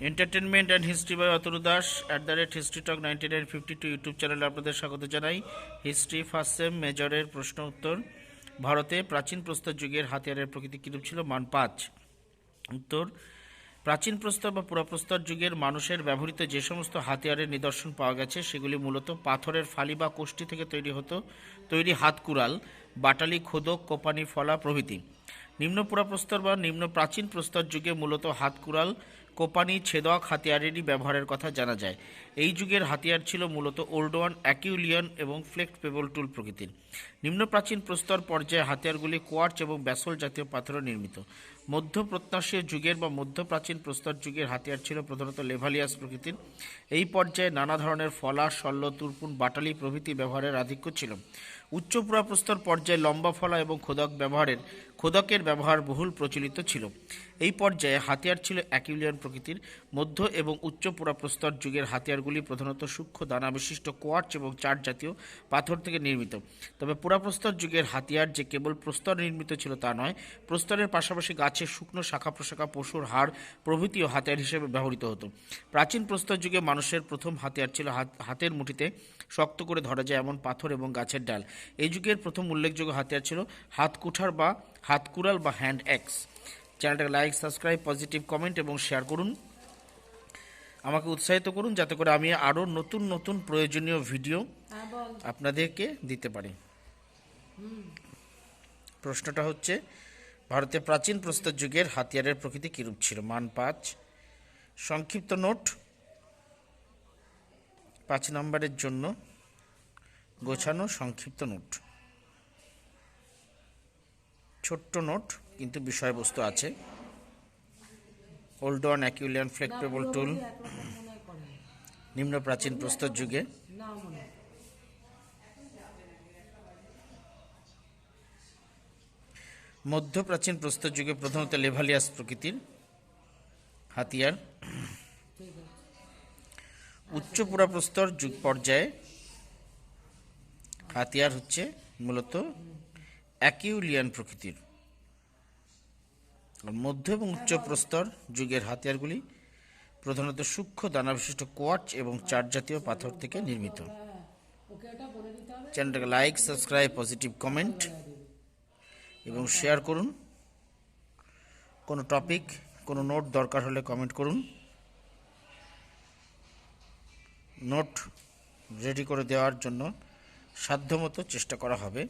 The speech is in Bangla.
Entertainment and history by Atanu Das at the rate history talk ninety nine fifty two YouTube চ্যানেলে আপনাদের স্বাগত জানাই। হিস্ট্রি ফার্স্ট সেম মেজরের প্রশ্ন উত্তর। ভারতে প্রাচীন প্রস্তর যুগের হাতিয়ারের প্রকৃতি কিরূপ ছিল? মান পাঁচ। উত্তর, প্রাচীন প্রস্তর বা পুরাপ্রস্তর যুগের মানুষের ব্যবহৃত যে সমস্ত হাতিয়ারের নিদর্শন পাওয়া গেছে, সেগুলি মূলত পাথরের ফালি বা কোষ্ঠী থেকে তৈরি হতো। তৈরি হাতকুড়াল বাটালি খোদক, কোপানি ফলা প্রভৃতি। নিম্ন পুরাপ্রস্তর বা নিম্ন প্রাচীন প্রস্তর যুগে মূলত হাতকুড়াল কোপানি ছেদক হাতিয়ারেরই ব্যবহারের কথা জানা যায়। এই যুগের হাতিয়ার ছিল মূলত ওল্ড ওয়ান অ্যাকিউলিয়ন এবং ফ্লেক্ট পেবল টুল প্রকৃতির। নিম্ন প্রাচীন প্রস্তর পর্যায়ে হাতিয়ারগুলি কোয়ার্চ এবং ব্যাসল জাতীয় পাথরে নির্মিত। মধ্য প্রত্যাশীয় যুগের বা মধ্য প্রাচীন প্রস্তর যুগের হাতিয়ার ছিল প্রধানত লেভালিয়াস প্রকৃতির। এই পর্যায়ে নানা ধরনের ফলা, শল্য, তুরপুন, বাটালি প্রভৃতি ব্যবহারের আধিক্য ছিল। উচ্চ পুরাপ্রস্তর পর্যায়ে লম্বা ফলা এবং খোদক ব্যবহারের খোদকের ব্যবহার বহুল প্রচলিত ছিল। এই পর্যায়ে হাতিয়ার ছিল অ্যাকিউলিয়ান প্রকৃতির মধ্য এবং উচ্চ পুরাপ্রস্তর যুগের হাতিয়ারগুলি প্রধানত সূক্ষ্ম দানা বিশিষ্ট কোয়ার্চ এবং চার জাতীয় পাথর থেকে নির্মিত। তবে পুরাপ্রস্তর যুগের হাতিয়ার যে কেবল প্রস্তর নির্মিত ছিল তা নয়, প্রস্তরের পাশাপাশি গাছের শুকনো শাখা প্রশাখা পশুর হাড় প্রভৃতিও হাতিয়ার হিসেবে ব্যবহৃত হতো। প্রাচীন প্রস্তর যুগে মানুষের প্রথম হাতিয়ার ছিল হাত- হাতের মুঠিতে শক্ত করে ধরা যায় এমন পাথর এবং গাছের ডাল। এই যুগের প্রথম উল্লেখযোগ্য হাতিয়ার ছিল হাত কুঠার বা হাত কুড়াল বা হ্যান্ড অ্যাক্স চ্যানেলটাকে লাইক সাবস্ক্রাইব পজিটিভ কমেন্ট এবং শেয়ার করুন। আমাকে উৎসাহিত করুন যাতে করে আমি আরও নতুন নতুন প্রয়োজনীয় ভিডিও আপনাদেরকে দিতে পারি। প্রশ্নটা হচ্ছে ভারতে প্রাচীন প্রস্তর যুগের হাতিয়ারের প্রকৃতি কিরূপ ছিল? মান পাঁচ। সংক্ষিপ্ত নোট। পাঁচ নম্বরের জন্য গোছানো সংক্ষিপ্ত নোট। ছোট্ট নোট কিন্তু বিষয়বস্তু আছে। ওল্ড ওয়ান অ্যাকিউলিয়ান ফ্লেক্টেবল টুল নিম্ন প্রাচীন প্রস্তর যুগে। মধ্য প্রাচীন প্রস্তর যুগে প্রধানত লেভালিয়াস প্রকৃতির হাতিয়ার। উচ্চ পুরাপ্রস্তর যুগ পর্যায়ে হাতিয়ার হচ্ছে মূলত অ্যাকিউলিয়ান প্রকৃতির। মধ্য এবং উচ্চ প্রস্তর যুগের হাতিয়ারগুলি প্রধানত সূক্ষ্ম দানাবিশিষ্ট কোয়ার্চ এবং চার জাতীয় পাথর থেকে নির্মিত। চ্যানেলটাকে লাইক সাবস্ক্রাইব পজিটিভ কমেন্ট এবং শেয়ার করুন। কোনো টপিক কোনো নোট দরকার হলে কমেন্ট করুন। নোট রেডি করে দেওয়ার জন্য সাধ্যমতো চেষ্টা করা হবে।